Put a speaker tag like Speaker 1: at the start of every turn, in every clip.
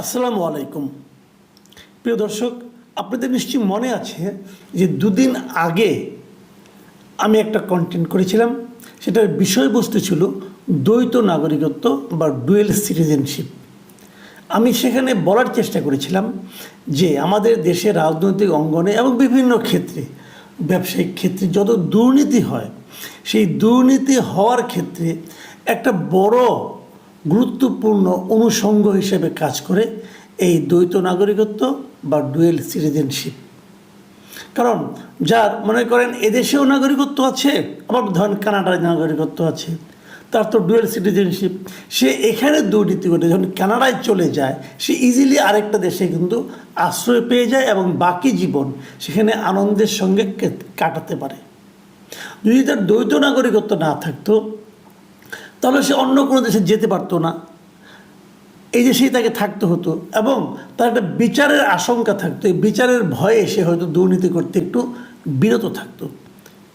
Speaker 1: আসসালামু আলাইকুম। প্রিয় দর্শক, আপনাদের নিশ্চয়ই মনে আছে যে দুদিন আগে আমি একটা কন্টেন্ট করেছিলাম। সেটার বিষয়বস্তু ছিল দ্বৈত নাগরিকত্ব বা ডুয়েল সিটিজেনশিপ আমি সেখানে বলার চেষ্টা করেছিলাম যে আমাদের দেশের রাজনৈতিক অঙ্গনে এবং বিভিন্ন ক্ষেত্রে, ব্যবসায়িক ক্ষেত্রে যত দুর্নীতি হয়, সেই দুর্নীতি হওয়ার ক্ষেত্রে একটা বড় গুরুত্বপূর্ণ অনুষঙ্গ হিসেবে কাজ করে এই দ্বৈত নাগরিকত্ব বা ডুয়েল সিটিজেনশিপ। কারণ যার মনে করেন এদেশেও নাগরিকত্ব আছে, আবার ধরেন কানাডার নাগরিকত্ব আছে, তার তো ডুয়েল সিটিজেনশিপ। সে এখানে দুর্নীতি করে যখন কানাডায় চলে যায়, সে ইজিলি আরেকটা দেশে কিন্তু আশ্রয় পেয়ে যায় এবং বাকি জীবন সেখানে আনন্দের সঙ্গে কাটাতে পারে। যদি তার দ্বৈত নাগরিকত্ব না থাকতো তাহলে সে অন্য কোনো দেশে যেতে পারতো না। এই দেশেই তাকে থাকতে হতো এবং তার একটা বিচারের আশঙ্কা থাকতো, এই বিচারের ভয়ে সে হয়তো দুর্নীতি করতে একটু বিরত থাকতো।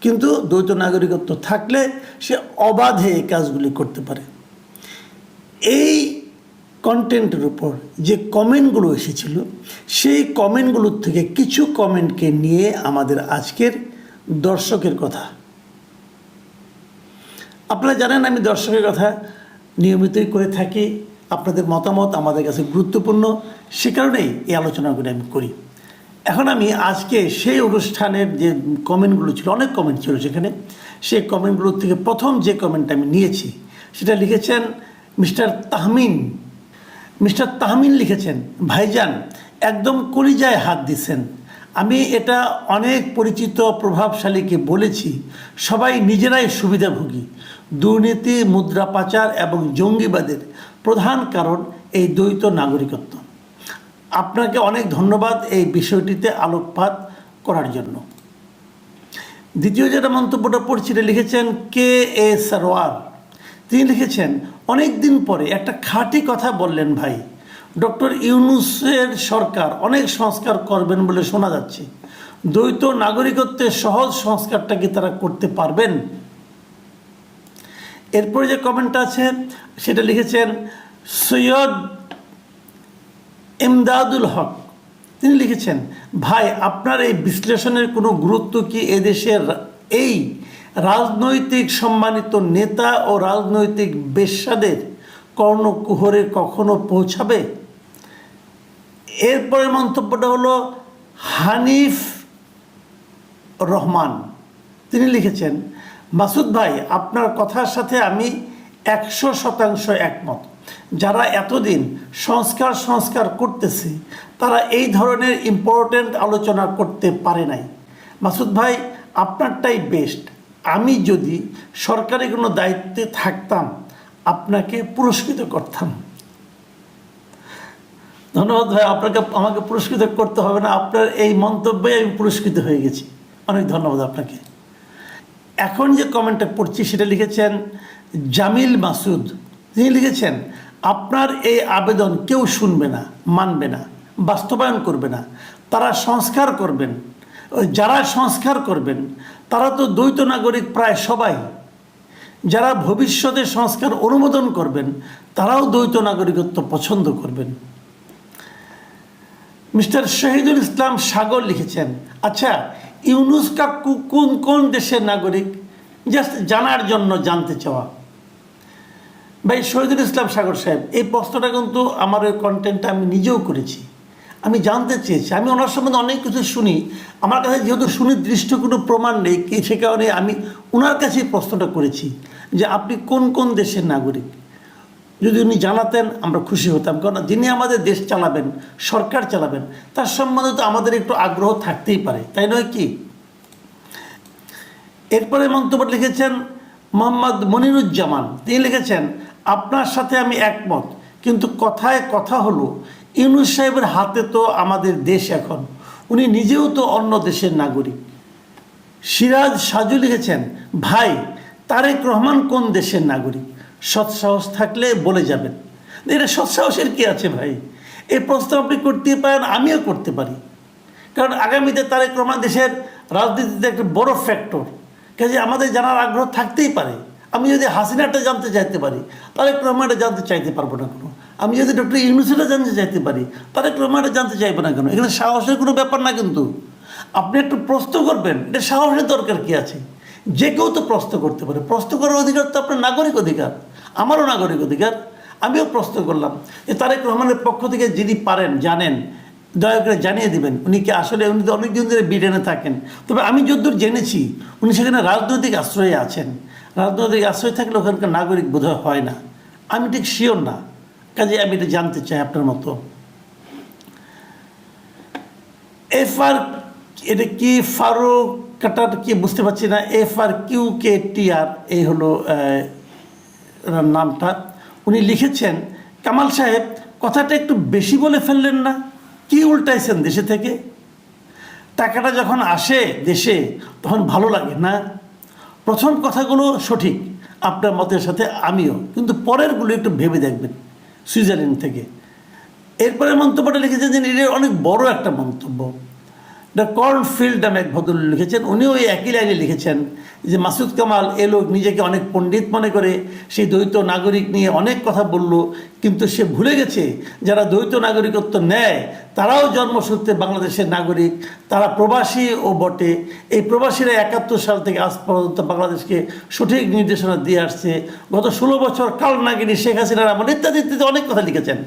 Speaker 1: কিন্তু দ্বৈত নাগরিকত্ব থাকলে সে অবাধে এই কাজগুলি করতে পারে। এই কন্টেন্টের উপর যে কমেন্টগুলো এসেছিল, সেই কমেন্টগুলোর থেকে কিছু কমেন্টকে নিয়ে আমাদের আজকের দর্শকের কথা। আপনারা জানেন আমি দর্শকের কথা নিয়মিতই করে থাকি। আপনাদের মতামত আমাদের কাছে গুরুত্বপূর্ণ। সে কারণেই এই আলোচনাগুলো আমি করি। এখন আমি আজকে সেই অনুষ্ঠানের যে কমেন্টগুলো ছিল, অনেক কমেন্ট ছিল সেখানে। সেই কমেন্টগুলোর থেকে প্রথম যে কমেন্টটা আমি নিয়েছি, সেটা লিখেছেন মিস্টার তাহমিন। মিস্টার তাহমিন লিখেছেন, ভাইজান, একদম কলিজায় হাত দিছেন। আমি এটা অনেক পরিচিত, প্রভাবশালীকে বলেছি। সবাই নিজেরাই সুবিধাভোগী। দুর্নীতি, মুদ্রা পাচার এবং জঙ্গিবাদের প্রধান কারণ এই দ্বৈত নাগরিকত্ব। আপনাকে অনেক ধন্যবাদ এই বিষয়টিতে আলোকপাত করার জন্য। দ্বিতীয় যেটা মন্তব্যটা পড়ছি, এটা লিখেছেন কে এ সারোয়ার। তিনি লিখেছেন, অনেক দিন পরে একটা খাঁটি কথা বললেন ভাই। ডক্টর ইউনুসের সরকার অনেক সংস্কার করবেন বলে শোনা যাচ্ছে। দ্বৈত নাগরিকত্বের সহজ সংস্কারটা কি তারা করতে পারবেন? এরপরে যে কমেন্টটা আছে, সেটা লিখেছেন, সৈয়দ এমদাদুল হক। তিনি লিখেছেন, ভাই, আপনার এই বিশ্লেষণের কোনো গুরুত্ব কি এদেশের এই রাজনৈতিক সম্মানিত নেতা ও রাজনৈতিক বেশ্যাদের কর্ণকুহরে কখনো পৌঁছাবে? এরপরের মন্তব্যটা হলো, হানিফ রহমান। তিনি লিখেছেন মাসুদ ভাই, আপনার কথার সাথে আমি একশো শতাংশ একমত। যারা এতদিন সংস্কার সংস্কার করতেছে, তারা এই ধরনের ইম্পর্ট্যান্ট আলোচনা করতে পারে নাই। মাসুদ ভাই, আপনারটাই বেস্ট আমি যদি সরকারি কোনো দায়িত্বে থাকতাম, আপনাকে পুরস্কৃত করতাম। ধন্যবাদ ভাই, আপনাকে, আমাকে পুরস্কৃত করতে হবে না। আপনার এই মন্তব্যে আমি পুরস্কৃত হয়ে গেছি। অনেক ধন্যবাদ আপনাকে। এখন যে কমেন্টটা পড়ছি সেটা লিখেছেন জামিল মাসুদ। তিনি লিখেছেন, আপনার এই আবেদন কেউ শুনবে না, মানবে না, বাস্তবায়ন করবে না। তারা সংস্কার করবেন। যারা সংস্কার করবেন, তারা তো দ্বৈত নাগরিক প্রায় সবাই। যারা ভবিষ্যতে সংস্কার অনুমোদন করবেন, তারাও দ্বৈত নাগরিকত্ব পছন্দ করবেন। মিস্টার শহীদুল ইসলাম সাগর লিখেছেন আচ্ছা ইউনুস কাকু কোন কোন দেশের নাগরিক? জাস্ট জানার জন্য জানতে চাওয়া। ভাই, শহীদুল ইসলাম সাগর সাহেব, এই প্রশ্নটা কিন্তু আমার ওই কন্টেন্টটা আমি নিজেও করেছি। আমি জানতে চেয়েছি। আমি ওনার সম্বন্ধে অনেক কিছু শুনি। আমার কাছে যেহেতু সুনির্দিষ্ট কোনো প্রমাণ নেই সে কারণে আমি ওনার কাছেই প্রশ্নটা করেছি যে আপনি কোন কোন দেশের নাগরিক? যদি উনি জানাতেন আমরা খুশি হতাম। কারণ যিনি আমাদের দেশ চালাবেন, সরকার চালাবেন, তার সম্বন্ধে তো আমাদের একটু আগ্রহ থাকতেই পারে, তাই নয় কি? এরপরে মন্তব্য লিখেছেন মোহাম্মদ মনিরুজ্জামান। তিনি লিখেছেন, আপনার সাথে আমি একমত, কিন্তু কথায় কথা হলো, ইউনুস সাহেবের হাতে তো আমাদের দেশ এখন। উনি নিজেও তো অন্য দেশের নাগরিক। সিরাজ সাজু লিখেছেন, ভাই, তারেক রহমান কোন দেশের নাগরিক? সৎসাহস থাকলে বলে যাবেন। এটা সৎসাহসের কি আছে ভাই? এই প্রশ্ন আপনি করতে পারেন, আমিও করতে পারি। কারণ আগামীতে তারেক রহমান দেশের রাজনীতিতে একটা বড় ফ্যাক্টর কাজে আমাদের জানার আগ্রহ থাকতেই পারে। আমি যদি হাসিনাটা জানতে চাইতে পারি, তারেক রহমানটা জানতে চাইতে পারব না কোনো? আমি যদি ডক্টর ইউনুসেটা জানতে চাইতে পারি তাহলে রহমানটা জানতে চাইব না কেন? এখানে সাহসের কোনো ব্যাপার না কিন্তু। আপনি একটু প্রশ্ন করবেন, এটা সাহসের দরকার কি আছে? যে কেউ তো প্রশ্ন করতে পারে। প্রশ্ন করার অধিকার তো আপনার নাগরিক অধিকার। আমারও নাগরিক অধিকার। আমিও প্রশ্ন করলাম যে তারেক রহমানের পক্ষ থেকে যিনি পারেন, জানেন, দয়া করে জানিয়ে দিবেন, উনি কি আসলে, উনি তো অনেক দিন ধরে ব্রিটেনে থাকেন। তবে আমি যদ্দূর জেনেছি, উনি সেখানে রাজনৈতিক আশ্রয়ে আছেন। রাজনৈতিক আশ্রয় থাকলে ওখানকার নাগরিক বোধহয় হয় না। আমি ঠিক শিওর না। কাজে আমি এটা জানতে চাই আপনার মতো। এফ আর এটা কি ফারুক কাটার, কি বুঝতে পারছি না এফ আর কিউ কে টি আর এই হলো নামটা, উনি লিখেছেন, কামাল সাহেব, কথাটা একটু বেশি বলে ফেললেন না, কি উল্টাইছেন দেশে থেকে? টাকাটা যখন আসে দেশে, তখন ভালো লাগে না? প্রথম কথাগুলো সঠিক, আপনার মতের সাথে আমিও, কিন্তু পরেরগুলো একটু ভেবে দেখবেন, সুইজারল্যান্ড থেকে। এরপরে মন্তব্যটা লিখেছেন যে এটা অনেক বড় একটা মন্তব্য। দ্য কর্নফিল্ড নামে এক ভদ্র লিখেছেন, উনিও ওই একই লাইনে লিখেছেন যে মাসুদ কামাল এ লোক নিজেকে অনেক পণ্ডিত মনে করে, সেই দ্বৈত নাগরিক নিয়ে অনেক কথা বলল, কিন্তু সে ভুলে গেছে যারা দ্বৈত নাগরিকত্ব নেয়, তারাও জন্মসূত্রে বাংলাদেশের নাগরিক, তারা প্রবাসী ও বটে। এই প্রবাসীরা একাত্তর সাল থেকে আজ পর্যন্ত বাংলাদেশকে সঠিক নির্দেশনা দিয়ে আসছে। গত ষোলো বছর কাল নাগিনী শেখ হাসিনার আমল ইত্যাদি ইত্যাদি অনেক কথা লিখেছেন।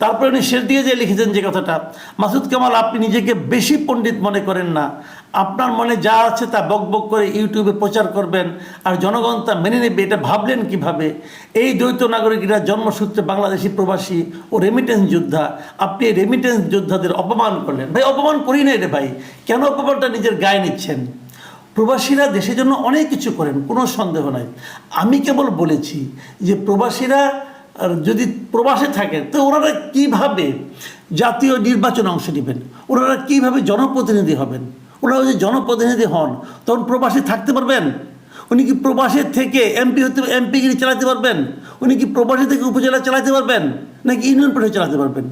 Speaker 1: তারপরে উনি শেষ দিয়ে যে লিখেছেন যে কথাটা, মাসুদ কামাল, আপনি নিজেকে বেশি পণ্ডিত মনে করেন না। আপনার মনে যা আছে তা বকবক করে ইউটিউবে প্রচার করবেন আর জনগণ তা মেনে নেবে, এটা ভাবলেন কীভাবে? এই দ্বৈত নাগরিকরা জন্মসূত্রে বাংলাদেশি প্রবাসী ও রেমিটেন্স যোদ্ধা। আপনি এই রেমিটেন্স যোদ্ধাদের অপমান করলেন। ভাই, অপমান করি নাই রে ভাই। কেন অপমানটা নিজের গায়ে নিচ্ছেন? প্রবাসীরা দেশের জন্য অনেক কিছু করেন, কোনো সন্দেহ নাই। আমি কেবল বলেছি যে প্রবাসীরা আর যদি প্রবাসে থাকেন, তো ওনারা কীভাবে জাতীয় নির্বাচনে অংশ নেবেন? ওনারা কীভাবে জনপ্রতিনিধি হবেন? ওনারা যদি জনপ্রতিনিধি হন, তখন প্রবাসী থাকতে পারবেন? উনি কি প্রবাসের থেকে এমপি হতে এমপিগিরি চালাতে পারবেন? উনি কি প্রবাসী থেকে উপজেলা চালাতে পারবেন? নাকি ইউনিয়ন পরিষদ চালাতে পারবেন?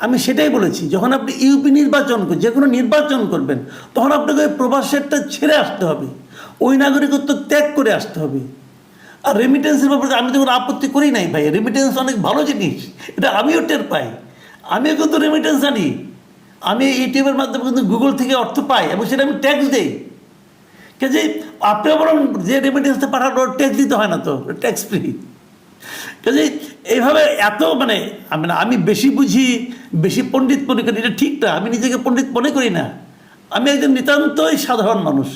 Speaker 1: আমি সেটাই বলেছি, যখন আপনি ইউপি নির্বাচন যে কোনো নির্বাচন করবেন, তখন আপনাকে ওই প্রবাসেরটা ছেড়ে আসতে হবে। ওই নাগরিকত্ব ত্যাগ করে আসতে হবে। আর রেমিটেন্সের ব্যাপারে আমি তো কোনো আপত্তি করি নাই ভাই। রেমিটেন্স অনেক ভালো জিনিস। এটা আমিও টের পাই। আমিও কিন্তু রেমিটেন্স আনি। আমি ইউটিউবের মাধ্যমে কিন্তু গুগল থেকে অর্থ পাই এবং সেটা আমি ট্যাক্স দিই। কাজে আপনিও বরং যে রেমিটেন্সটা পাঠান ট্যাক্স দিতে হয় না তো ট্যাক্স ফ্রি কাজে এইভাবে এত মানে আমি না, আমি বেশি বুঝি, বেশি পণ্ডিত মনে করি, এটা ঠিক না। আমি নিজেকে পণ্ডিত মনে করি না। আমি একজন নিতান্তই সাধারণ মানুষ।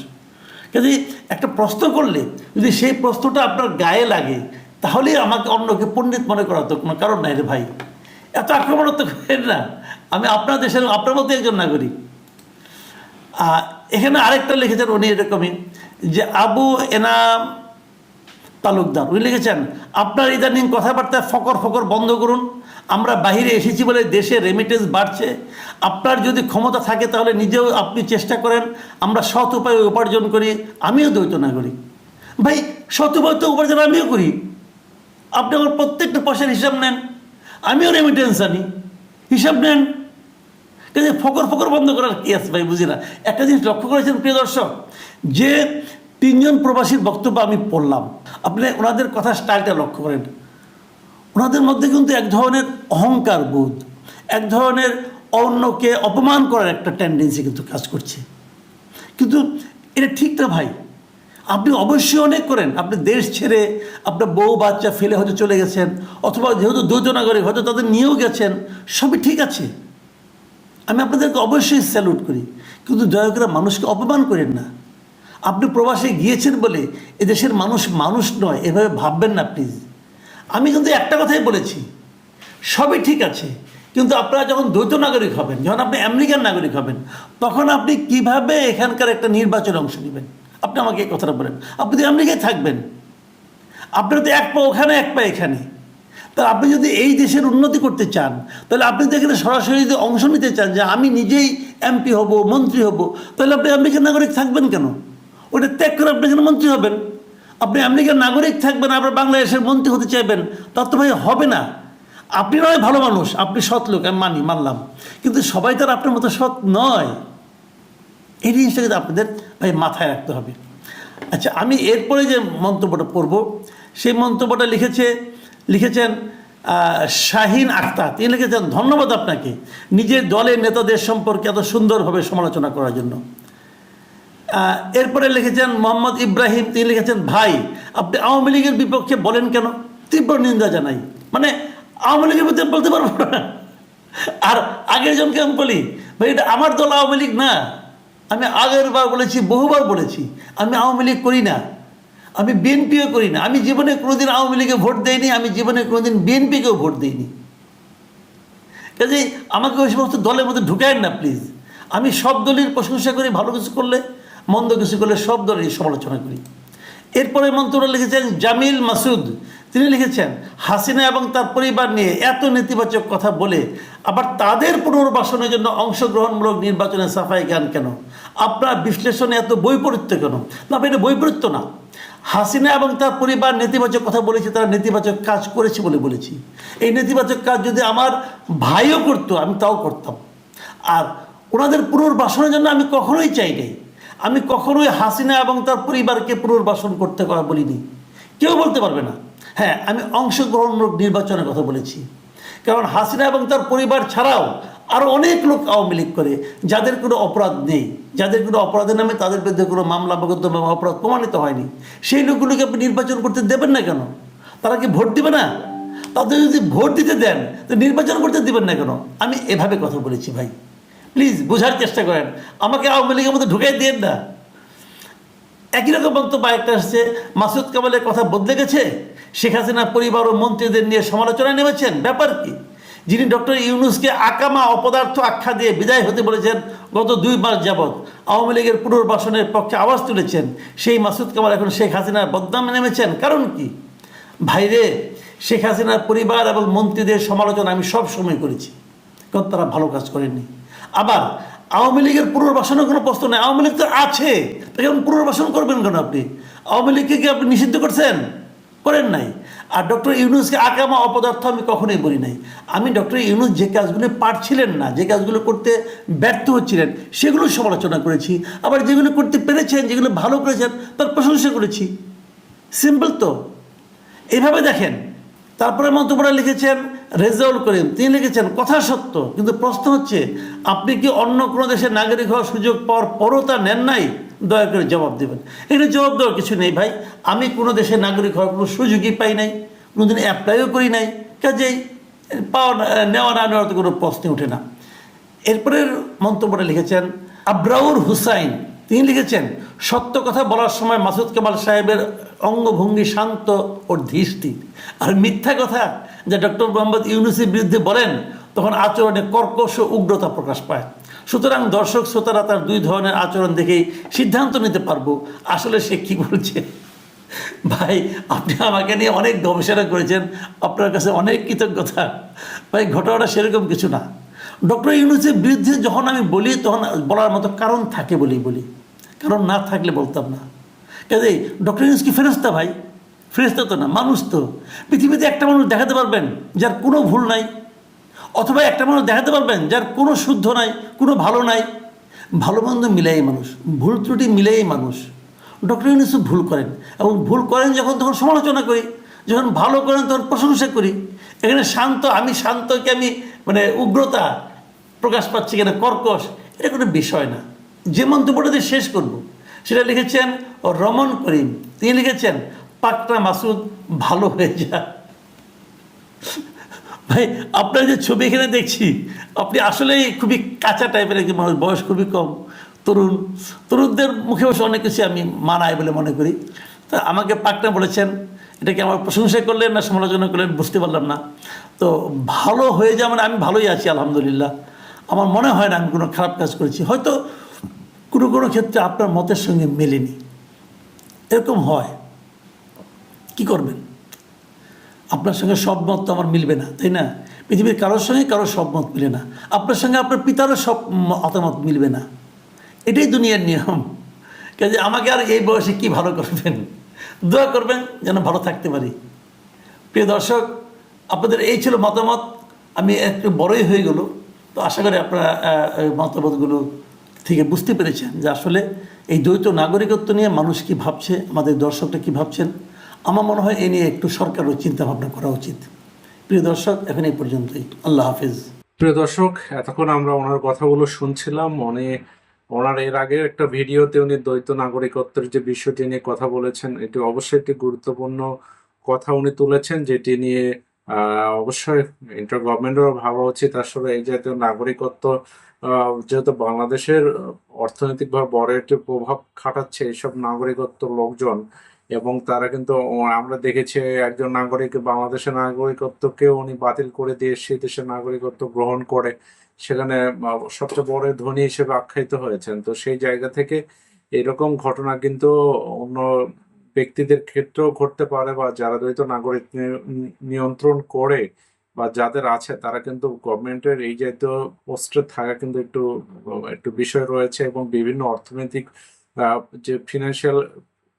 Speaker 1: কাজে একটা প্রশ্ন করলে, যদি সেই প্রশ্নটা আপনার গায়ে লাগে, তাহলেই আমাকে অন্যকে পণ্ডিত মনে করা তো কোনো কারণ নাই রে ভাই। এত আক্রমণাত্মক করেন না। আমি আপনার দেশের, আপনার মতো একজন নাগরিক। এখানে আরেকটা লিখেছেন উনি এরকমই, যে আবু এনাম তালুকদার। উনি লিখেছেন, আপনার ইদানিং কথাবার্তা ফকর ফকর বন্ধ করুন আমরা বাইরে এসেছি বলে দেশে রেমিটেন্স বাড়ছে। আপনার যদি ক্ষমতা থাকে তাহলে নিজেও আপনি চেষ্টা করেন, আমরা সৎ উপায়ে উপার্জন করি, আমিও দ্বৈত নাগরিক। ভাই, সৎ উপায় তো উপার্জন আমিও করি। আপনি আমার প্রত্যেকটা পয়সার হিসাব নেন, আমিও রেমিটেন্স আনি। হিসাব নেন। কিন্তু ফকর ফকর বন্ধ করার কি আছে ভাই, বুঝি না। একটা জিনিস লক্ষ্য করেছেন, প্রিয় দর্শক, যে তিনজন প্রবাসীর বক্তব্য আমি পড়লাম। আপনি ওনাদের কথা স্টাইলটা লক্ষ্য করেন। ওনাদের মধ্যে কিন্তু এক ধরনের অহংকার বোধ, এক ধরনের অন্যকে অপমান করার একটা টেন্ডেন্সি কিন্তু কাজ করছে। কিন্তু এটা ঠিক না ভাই। আপনি অবশ্যই অনেক করেন। আপনি দেশ ছেড়ে আপনার বউ, বাচ্চা, ফেলে হয়তো চলে গেছেন, অথবা যেহেতু দ্বৈত নাগরিক, হয়তো তাদের নিয়েও গেছেন, সবই ঠিক আছে। আমি আপনাদেরকে অবশ্যই স্যালুট করি। কিন্তু দয়া করে মানুষকে অপমান করেন না। আপনি প্রবাসে গিয়েছেন বলে এদেশের মানুষ মানুষ নয়। এভাবে ভাববেন না প্লিজ আমি কিন্তু একটা কথাই বলেছি, সবই ঠিক আছে, কিন্তু আপনারা যখন দ্বৈত নাগরিক হবেন, যখন আপনি আমেরিকান নাগরিক হবেন, তখন আপনি কীভাবে এখানকার একটা নির্বাচনে অংশ নেবেন? আপনি আমাকে এই কথাটা বলেন। আপনি তো আমেরিকায় থাকবেন, আপনার তো এক পা ওখানে, এক পা এখানে। তা আপনি যদি এই দেশের উন্নতি করতে চান, তাহলে আপনি তো এখানে সরাসরি যদি অংশ নিতে চান, যে আমি নিজেই এমপি হব, মন্ত্রী হব, তাহলে আপনি আমেরিকান নাগরিক থাকবেন কেন? ওটা ত্যাগ করে আপনি এখানে মন্ত্রী হবেন। আপনি আমেরিকার নাগরিক থাকবেন, আবার বাংলাদেশের মন্ত্রী হতে চাইবেন, তার তো ভাই হবে না। আপনি নয়, ভালো মানুষ, আপনি সৎ লোক, আমি মানি, মানলাম। কিন্তু সবাই তো আর আপনার মতো সৎ নয়। এই জিনিসটা কিন্তু আপনাদের ভাই মাথায় রাখতে হবে। আচ্ছা আমি এরপরে যে মন্তব্যটা পড়ব, সেই মন্তব্যটা লিখেছে, লিখেছেন শাহিন আক্তার তিনি লিখেছেন, ধন্যবাদ আপনাকে নিজের দলের নেতাদের সম্পর্কে এত সুন্দরভাবে সমালোচনা করার জন্য। এরপরে লিখেছেন মোহাম্মদ ইব্রাহিম, তিনি লিখেছেন, ভাই, আপনি আওয়ামী লীগের বিপক্ষে বলেন কেন? তীব্র নিন্দা জানাই। মানে আওয়ামী লীগের বিরুদ্ধে বলতে পারব না। আর আগের জনকে আমি বলি, ভাই, এটা আমার দল আওয়ামী লীগ না। আমি আগের বার বলেছি, বহুবার বলেছি। আমি আওয়ামী লীগ করি না। আমি বিএনপিও করি না। আমি জীবনে কোনোদিন আওয়ামী লীগে ভোট দেইনি। আমি জীবনে কোনোদিন বিএনপিকেও ভোট দিইনি। কাজেই আমাকে ওই সমস্ত দলের মধ্যে ঢুকায়েন না, প্লিজ। আমি সব দলের প্রশংসা করি, ভালো কিছু করলে। মন্দ কিছু করলে সব দলেরই সমালোচনা করি। এরপরে মন্ত্রটা লিখেছেন, জামিল মাসুদ, তিনি লিখেছেন, হাসিনা এবং তার পরিবার নিয়ে এত নেতিবাচক কথা বলে আবার তাদের পুনর্বাসনের জন্য অংশগ্রহণমূলক নির্বাচনে সাফাই গান কেন? আপনার বিশ্লেষণে এত বৈপরীত্য কেন? না এটা বৈপরীত্য না। হাসিনা এবং তার পরিবার নেতিবাচক কথা বলেছে, তারা নেতিবাচক কাজ করেছে বলে বলেছি। এই নেতিবাচক কাজ যদি আমার ভাইও করতো, আমি তাও করতাম। আর ওনাদের পুনর্বাসনের জন্য আমি কখনোই চাই নাই। আমি কখনোই হাসিনা এবং তার পরিবারকে পুনর্বাসন করতে করা বলিনি। কেউ বলতে পারবে না। হ্যাঁ আমি অংশগ্রহণমূলক নির্বাচনের কথা বলেছি। কারণ হাসিনা এবং তার পরিবার ছাড়াও আরও অনেক লোক আওয়ামী লীগ করে, যাদের কোনো অপরাধ নেই। যাদের কোনো অপরাধের নামে তাদের বিরুদ্ধে কোনো মামলা বা অপরাধ প্রমাণিত হয়নি। সেই লোকগুলোকে আপনি নির্বাচন করতে দেবেন না কেন? তারা কি ভোট দিবে না? তাদের যদি ভোট দিতে দেন, তো নির্বাচন করতে দিবেন না কেন? আমি এভাবে কথা বলেছি ভাই। প্লিজ বোঝার চেষ্টা করেন। আমাকে আওয়ামী লীগের মধ্যে ঢুকাই দিয়েন না। একই রকম বক্তব্য একটা আসছে, মাসুদ কামালের কথা বদলে গেছে? শেখ হাসিনা পরিবার ও মন্ত্রীদের নিয়ে সমালোচনায় নেমেছেন? ব্যাপার কি? যিনি ডক্টর ইউনুসকে আকামা অপদার্থ আখ্যা দিয়ে বিদায় হতে বলেছেন, গত দুই মাস যাবৎ আওয়ামী লীগের পুনর্বাসনের পক্ষে আওয়াজ তুলেছেন। সেই মাসুদ কামাল এখন শেখ হাসিনার বদনামে নেমেছেন। কারণ কি? ভাইরে, শেখ হাসিনার পরিবার এবং মন্ত্রীদের সমালোচনা আমি সব সময় করেছি। কারণ তারা ভালো কাজ করেননি। আবার আওয়ামী লীগের পুনর্বাসনের কোনো প্রশ্ন নেই। আওয়ামী লীগ তো আছে। তাকে পুনর্বাসন করবেন কেন আপনি? আওয়ামী লীগকে কি আপনি নিষিদ্ধ করছেন? করেন নাই। আর ডক্টর ইউনুসকে আকামা অপদার্থ আমি কখনোই বলি নাই। আমি ডক্টর ইউনুস যে কাজগুলো পারছিলেন না, যে কাজগুলো করতে ব্যর্থ হচ্ছিলেন, সেগুলো সমালোচনা করেছি। আবার যেগুলো করতে পেরেছেন, যেগুলো ভালো করেছেন, তার প্রশংসা করেছি। সিম্পল তো। এইভাবে দেখেন। তারপরে মন্তব্যটা লিখেছেন রেজাউল করিম তিনি লিখেছেন, কথা সত্য, কিন্তু প্রশ্ন হচ্ছে, আপনি কি অন্য কোনো দেশের নাগরিক হওয়ার সুযোগ পাওয়ার পরও তা নেন নাই? দয়া করে জবাব দেবেন। এখানে জবাব দেওয়ার কিছু নেই, ভাই। আমি কোনো দেশের নাগরিক হওয়ার কোনো সুযোগই পাই নাই, কোনোদিন অ্যাপ্লাইও করি নাই। কাজেই পাওয়া নেওয়া না নেওয়ার তো কোনো প্রশ্নই ওঠে না। এরপরের মন্তব্যটা লিখেছেন, আব্রাউর হুসাইন। তিনি লিখেছেন, সত্য কথা বলার সময় মাসুদ কামাল সাহেবের অঙ্গভঙ্গি শান্ত ও ধীষ্টির আর মিথ্যা কথা যা ডক্টর মোহাম্মদ ইউনুসের বিরুদ্ধে বলেন, তখন আচরণে কর্কশ উগ্রতা প্রকাশ পায়। সুতরাং দর্শক শ্রোতারা তার দুই ধরনের আচরণ দেখেই সিদ্ধান্ত নিতে পারব, আসলে সে কী বলছে? ভাই, আপনি আমাকে নিয়ে অনেক গবেষণা করেছেন, আপনার কাছে অনেক কৃতজ্ঞতা। ভাই, ঘটনাটা সেরকম কিছু না। ডক্টর ইউনুসের বিরুদ্ধে যখন আমি বলি, তখন বলার মতো কারণ থাকে বলেই বলি। কারণ না থাকলে বলতাম না। কাজে ডক্টর ইউনুস কি ফেরস্তা ভাই? ফেরস্তা তো না, মানুষ তো। পৃথিবীতে একটা মানুষ দেখাতে পারবেন যার কোনো ভুল নাই, অথবা একটা মানুষ দেখাতে পারবেন যার কোনো শুদ্ধ নাই, কোনো ভালো নাই। ভালো মন্দ মিলাই মানুষ, ভুল ত্রুটি মিলাই মানুষ। ডক্টর ইউনুসও ভুল করেন, এবং ভুল করেন যখন তখন সমালোচনা করি, যখন ভালো করেন তখন প্রশংসা করি। এখানে শান্ত, আমি শান্তকে আমি মানে উগ্রতা প্রকাশ পাচ্ছি কিনা, কর্কশ, এটা কোনো বিষয় না। যে দিয়ে শেষ করব, সেটা লিখেছেন রমন করিম। তিনি লিখেছেন পাকটা মাসুদ ভালো হয়ে যা ভাই, আপনার যে ছবি এখানে দেখছি, আপনি আসলেই খুবই কাঁচা টাইপের একজন মানুষ, বয়স খুবই কম। তরুণ, তরুণদের মুখে বসে অনেক কিছু আমি মানাই বলে মনে করি। তা আমাকে পাকটা বলেছেন এটাকে আমার প্রশংসা করলেন না সমালোচনা করলেন বুঝতে পারলাম না। তো ভালো হয়ে যাওয়া মানে আমি ভালোই আছি, আলহামদুলিল্লাহ। আমার মনে হয় না আমি কোনো খারাপ কাজ করেছি। হয়তো কোনো কোনো ক্ষেত্রে আপনার মতের সঙ্গে মেলেনি। এরকম হয়। কি করবেন? আপনার সঙ্গে সব মত তো আমার মিলবে না, তাই না? পৃথিবীর কারোর সঙ্গে কারোর সব মত মিলে না। আপনার সঙ্গে আপনার পিতারও সব মতামত মিলবে না। এটাই দুনিয়ার নিয়ম। কাজে আমাকে আর এই বয়সে কি ভালো করবেন? দোয়া করবেন যেন ভালো থাকতে পারি। প্রিয় দর্শক, আপনাদের এই ছিল মতামত। আমি একটু বড়ই হয়ে গেল, তো আশা করি আপনারা মতামতগুলো থেকে বুঝতে পেরেছেন যে আসলে এই দ্বৈত নাগরিকত্ব নিয়ে মানুষ কি ভাবছে, আমাদের দর্শকরা কি ভাবছেন। আমার মনে হয় এ নিয়ে একটু সরকারও চিন্তা ভাবনা করা উচিত। প্রিয় দর্শক, এখন এই পর্যন্তই। আল্লাহ হাফিজ।
Speaker 2: প্রিয় দর্শক, এতক্ষণ আমরা ওনার কথাগুলো শুনছিলাম। উনি, ওনার এর আগে একটা ভিডিওতে উনি দ্বৈত নাগরিকত্বের যে বিষয়টি নিয়ে কথা বলেছেন, এটি অবশ্যই একটি গুরুত্বপূর্ণ কথা উনি তুলেছেন, যেটি নিয়ে অবশ্যই ইন্টার গভর্নমেন্টেরও ভাবা উচিত। আসলে এই জাতীয় নাগরিকত্ব যেহেতু বাংলাদেশের অর্থনৈতিকভাবে বড় একটি প্রভাব খাটাচ্ছে এইসব নাগরিকত্ব লোকজন এবং তারা কিন্তু আমরা দেখেছি একজন নাগরিক বাংলাদেশের নাগরিকত্বকে উনি বাতিল করে দিয়ে সেই দেশের নাগরিকত্ব গ্রহণ করে সেখানে সবচেয়ে বড় ধনী হিসেবে আখ্যায়িত হয়েছেন। তো সেই জায়গা থেকে এরকম ঘটনা কিন্তু অন্য ব্যক্তিদের ক্ষেত্রেও ঘটতে পারে বা যারা দ্বৈত নাগরিক নিয়ন্ত্রণ করে বা যাদের আছে, তারা কিন্তু গভর্নমেন্টের এই জাতীয় পোস্টে থাকা কিন্তু একটু একটু বিষয় রয়েছে এবং বিভিন্ন অর্থনৈতিক যে ফিনান্সিয়াল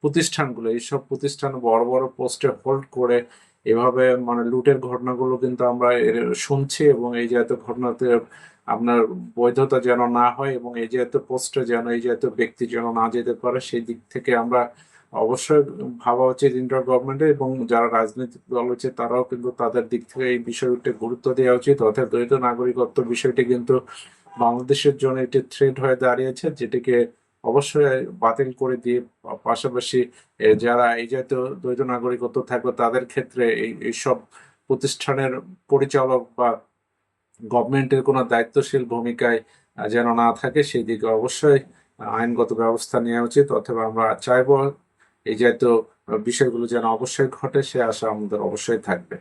Speaker 2: প্রতিষ্ঠানগুলো, এইসব প্রতিষ্ঠান বড় বড় পোস্টে হোল্ড করে এভাবে মানে লুটের ঘটনাগুলো কিন্তু আমরা শুনছি এবং এই জাতীয় ঘটনাতে আপনার বৈধতা যেন না হয় এবং এই জাতীয় পোস্টে যেন এই জাতীয় ব্যক্তি যেন না যেতে পারে, সেই দিক থেকে আমরা অবশ্যই ভাবা উচিত ইন্টার গভর্নমেন্টের এবং যারা রাজনৈতিক দল হচ্ছে তারাও কিন্তু তাদের দিক থেকে এই বিষয়টি গুরুত্ব দেওয়া উচিত। অর্থাৎ দ্বৈত নাগরিকত্ব বিষয়টি কিন্তু বাংলাদেশের জন্য একটি থ্রেট হয়ে দাঁড়িয়েছে, যেটিকে অবশ্যই বাতিল করে দিয়ে পাশাপাশি যারা এই জাতীয় দ্বৈত নাগরিকত্ব থাকবে, তাদের ক্ষেত্রে এই, এইসব প্রতিষ্ঠানের পরিচালক বা গভর্নমেন্টের কোনো দায়িত্বশীল ভূমিকায় যেন না থাকে সেই দিকে অবশ্যই আইনগত ব্যবস্থা নেওয়া উচিত। অথবা আমরা চাইব এই জাতীয় বিষয়গুলো যেন অবশ্যই ঘটে, সে আশা আমাদের অবশ্যই থাকবে।